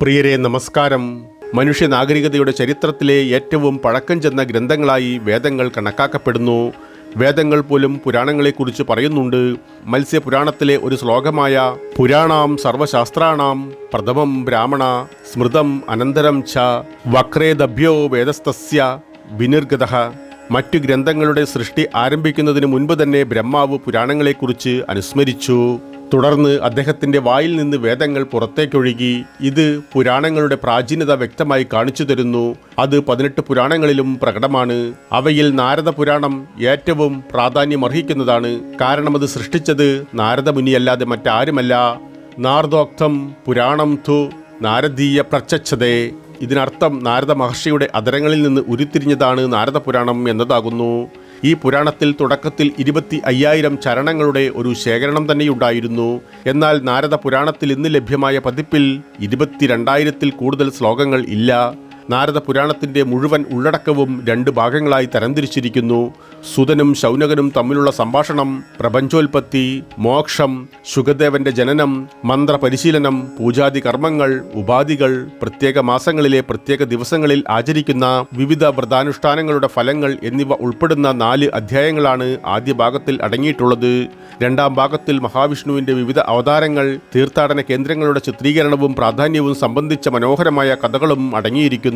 പ്രിയരെ നമസ്കാരം. മനുഷ്യ നാഗരികതയുടെ ചരിത്രത്തിലെ ഏറ്റവും പഴക്കം ചെന്ന ഗ്രന്ഥങ്ങളായി വേദങ്ങൾ കണക്കാക്കപ്പെടുന്നു. വേദങ്ങൾ പോലും പുരാണങ്ങളെക്കുറിച്ച് പറയുന്നുണ്ട്. മത്സ്യപുരാണത്തിലെ ഒരു ശ്ലോകമായ പുരാണാം സർവശാസ്ത്രാണാം പ്രഥമം ബ്രാഹ്മണ സ്മൃതം അനന്തരം ച വക്രേദഭ്യോ വേദസ്തസ്യ വിനിർഗത മറ്റു ഗ്രന്ഥങ്ങളുടെ സൃഷ്ടി ആരംഭിക്കുന്നതിന് മുൻപ് തന്നെ ബ്രഹ്മാവ് പുരാണങ്ങളെക്കുറിച്ച് അനുസ്മരിച്ചു. തുടർന്ന് അദ്ദേഹത്തിന്റെ വായിൽ നിന്ന് വേദങ്ങൾ പുറത്തേക്കൊഴുകി ഇത് പുരാണങ്ങളുടെ പ്രാചീനത വ്യക്തമായി കാണിച്ചു തരുന്നു. അത് പതിനെട്ട് പുരാണങ്ങളിലും പ്രകടമാണ്. അവയിൽ നാരദ പുരാണം ഏറ്റവും പ്രാധാന്യമർഹിക്കുന്നതാണ്. കാരണം അത് സൃഷ്ടിച്ചത് നാരദമുനിയല്ലാതെ മറ്റാരുമല്ല. നാർദോക്തം പുരാണം തു നാരദീയ പ്രച്ഛതേ ഇതിനർത്ഥം നാരദ മഹർഷിയുടെ അതരങ്ങളിൽ നിന്ന് ഉരുത്തിരിഞ്ഞതാണ് നാരദ പുരാണം എന്നതാകുന്നു. ഈ പുരാണത്തിൽ തുടക്കത്തിൽ ഇരുപത്തി അയ്യായിരം ചരണങ്ങളുടെ ഒരു ശേഖരണം തന്നെയുണ്ടായിരുന്നു. എന്നാൽ നാരദ പുരാണത്തിൽ ഇന്ന് ലഭ്യമായ പതിപ്പിൽ ഇരുപത്തിരണ്ടായിരത്തിൽ കൂടുതൽ ശ്ലോകങ്ങൾ ഇല്ല. നാരദ പുരാണത്തിന്റെ മുഴുവൻ ഉള്ളടക്കവും രണ്ട് ഭാഗങ്ങളായി തരംതിരിച്ചിരിക്കുന്നു. സുതനും ശൗനകനും തമ്മിലുള്ള സംഭാഷണം പ്രപഞ്ചോൽപത്തി മോക്ഷം ശുഖദേവന്റെ ജനനം മന്ത്രപരിശീലനം പൂജാതി കർമ്മങ്ങൾ ഉപാധികൾ പ്രത്യേക മാസങ്ങളിലെ പ്രത്യേക ദിവസങ്ങളിൽ ആചരിക്കുന്ന വിവിധ വ്രതാനുഷ്ഠാനങ്ങളുടെ ഫലങ്ങൾ എന്നിവ ഉൾപ്പെടുന്ന നാല് അധ്യായങ്ങളാണ് ആദ്യ ഭാഗത്തിൽ അടങ്ങിയിട്ടുള്ളത്. രണ്ടാം ഭാഗത്തിൽ മഹാവിഷ്ണുവിന്റെ വിവിധ അവതാരങ്ങൾ തീർത്ഥാടന കേന്ദ്രങ്ങളുടെ ചിത്രീകരണവും പ്രാധാന്യവും സംബന്ധിച്ച മനോഹരമായ കഥകളും അടങ്ങിയിരിക്കുന്നു.